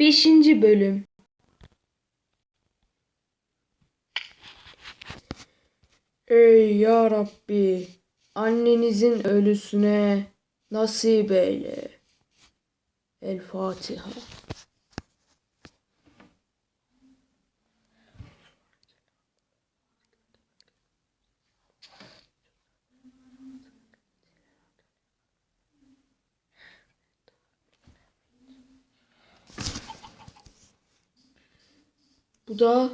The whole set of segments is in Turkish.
5. bölüm Ey ya Rabbi annenizin ölüsüne nasip eyle. El Fatiha. Bu da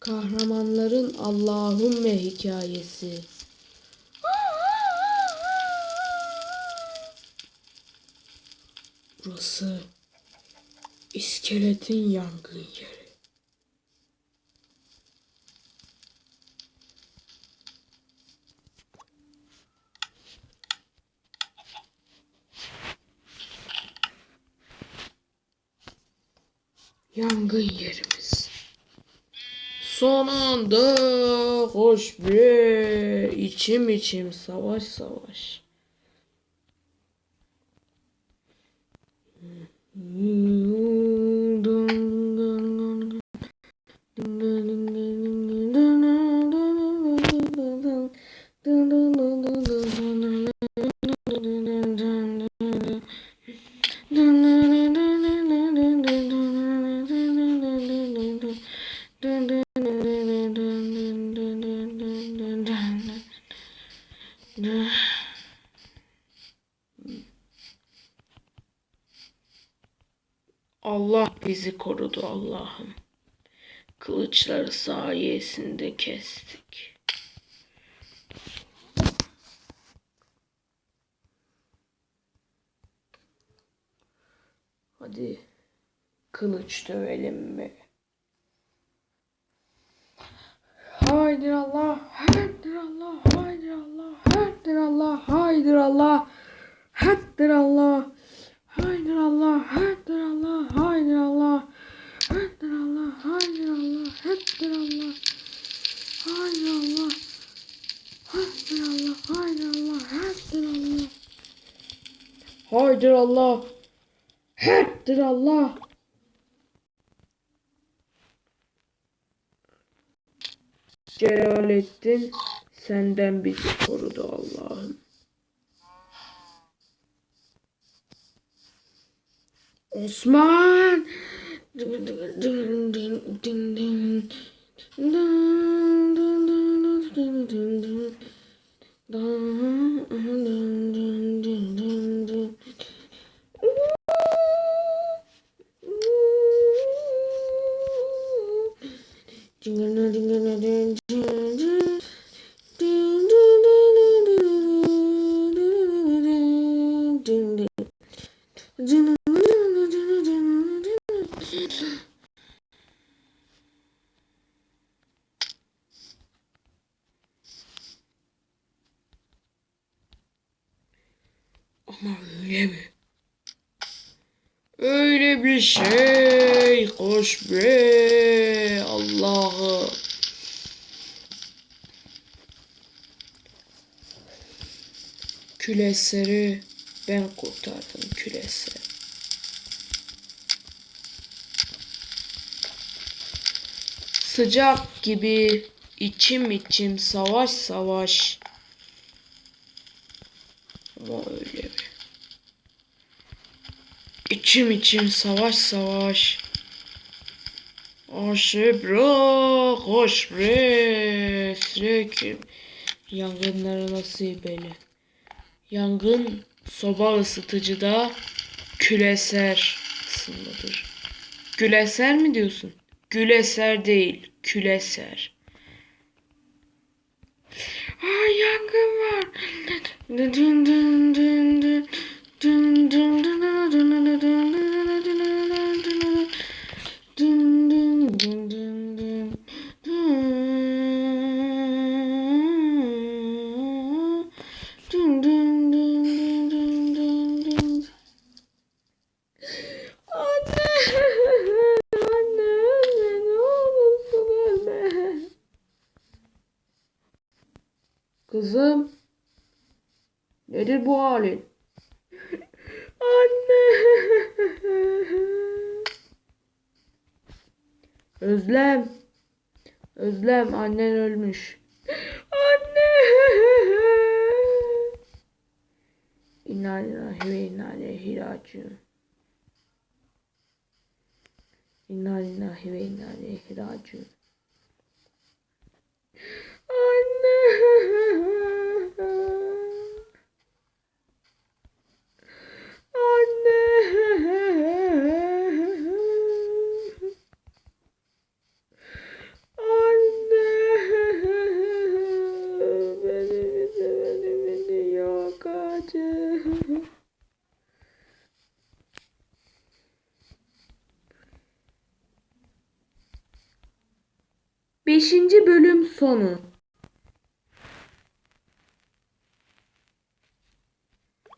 kahramanların Allahümme hikayesi. Burası iskeletin yangın yeri. Yangın yerimiz. Son anda hoş be içim içim savaş savaş. Allah bizi korudu Allah'ım. Kılıçları sayesinde kestik. Hadi kılıç dövelim mi? Haydi Allah, haydi Allah, haydi Allah, haydi Haktir Allah, haydir Allah. Haktir Allah. Haydir Allah, haktir Allah, haydir Allah. Haktir Allah, haydir Allah, haktir Allah. Haydir Allah. Haktir Allah, haydir Allah, haktir Allah. Haydir Allah. Haktir Allah. Celalettin Senden bizi korudu Allah'ım. Osman! Dın dın dın dın dın dın. Öyle mi? Öyle bir şey. Hoş be. Allah'ım. Küleseri ben kurtardım küleser. Sıcak gibi içim içim savaş savaş. Ama öyle mi? İçim içim savaş savaş. Aşı bırak, hoş bre, sürekli yangınlara nasip eyle. Yangın soba ısıtıcıda küleser ısınmadır. Güleser mi diyorsun? Güleser değil, küleser. Ay yangın var. Dın dın dın. Dın Kızım. Nedir bu halin? Anne. Özlem. Özlem annen ölmüş. Anne. İnna lillahi ve inna ileyhi raciun. Ve inna ileyhi. Anne. Anne. Anne. Beni bizi beni beni yok acı. Beşinci bölüm sonu.